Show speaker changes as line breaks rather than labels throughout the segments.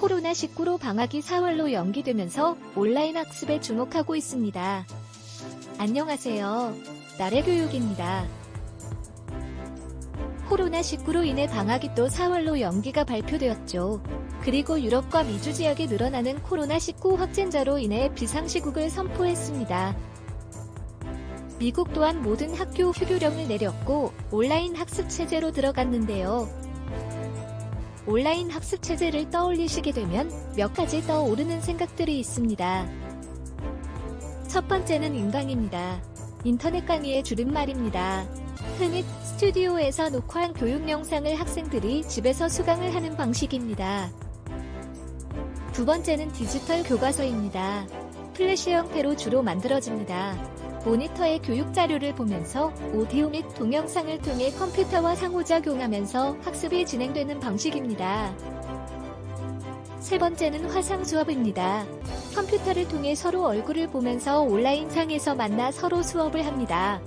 코로나19로 방학이 4월로 연기되면서 온라인 학습에 주목하고 있습니다. 안녕하세요. 나래 교육입니다. 코로나19로 인해 방학이 또 4월로 연기가 발표되었죠. 그리고 유럽과 미주 지역에 늘어나는 코로나19 확진자로 인해 비상시국을 선포했습니다. 미국 또한 모든 학교 휴교령을 내렸고 온라인 학습 체제로 들어갔는데요. 온라인 학습 체제를 떠올리시게 되면 몇 가지 떠오르는 생각들이 있습니다. 첫 번째는 인강입니다. 인터넷 강의의 줄임말입니다. 흔히 스튜디오에서 녹화한 교육 영상을 학생들이 집에서 수강을 하는 방식입니다. 두 번째는 디지털 교과서입니다. 플래시 형태로 주로 만들어집니다. 모니터의 교육 자료를 보면서 오디오 및 동영상을 통해 컴퓨터와 상호작용하면서 학습이 진행되는 방식입니다. 세 번째는 화상 수업입니다. 컴퓨터를 통해 서로 얼굴을 보면서 온라인상에서 만나 서로 수업을 합니다.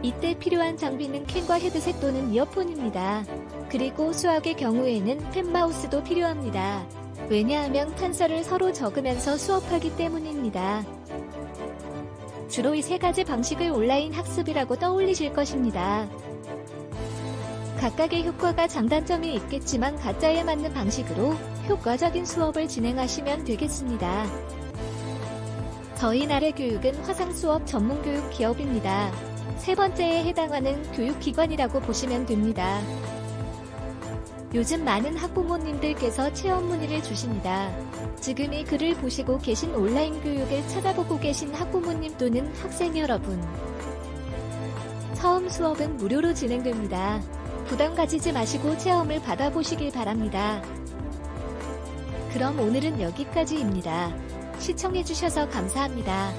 이때 필요한 장비는 캔과 헤드셋 또는 이어폰입니다. 그리고 수학의 경우에는 펜마우스도 필요합니다. 왜냐하면 탄서를 서로 적으면서 수업하기 때문입니다. 주로 이 세 가지 방식을 온라인 학습이라고 떠올리실 것입니다. 각각의 효과가 장단점이 있겠지만 가짜에 맞는 방식으로 효과적인 수업을 진행하시면 되겠습니다. 저희 나래 교육은 화상 수업 전문 교육 기업입니다. 세 번째에 해당하는 교육기관이라고 보시면 됩니다. 요즘 많은 학부모님들께서 체험 문의를 주십니다. 지금 이 글을 보시고 계신 온라인 교육을 찾아보고 계신 학부모님 또는 학생 여러분. 처음 수업은 무료로 진행됩니다. 부담 가지지 마시고 체험을 받아보시길 바랍니다. 그럼 오늘은 여기까지입니다. 시청해주셔서 감사합니다.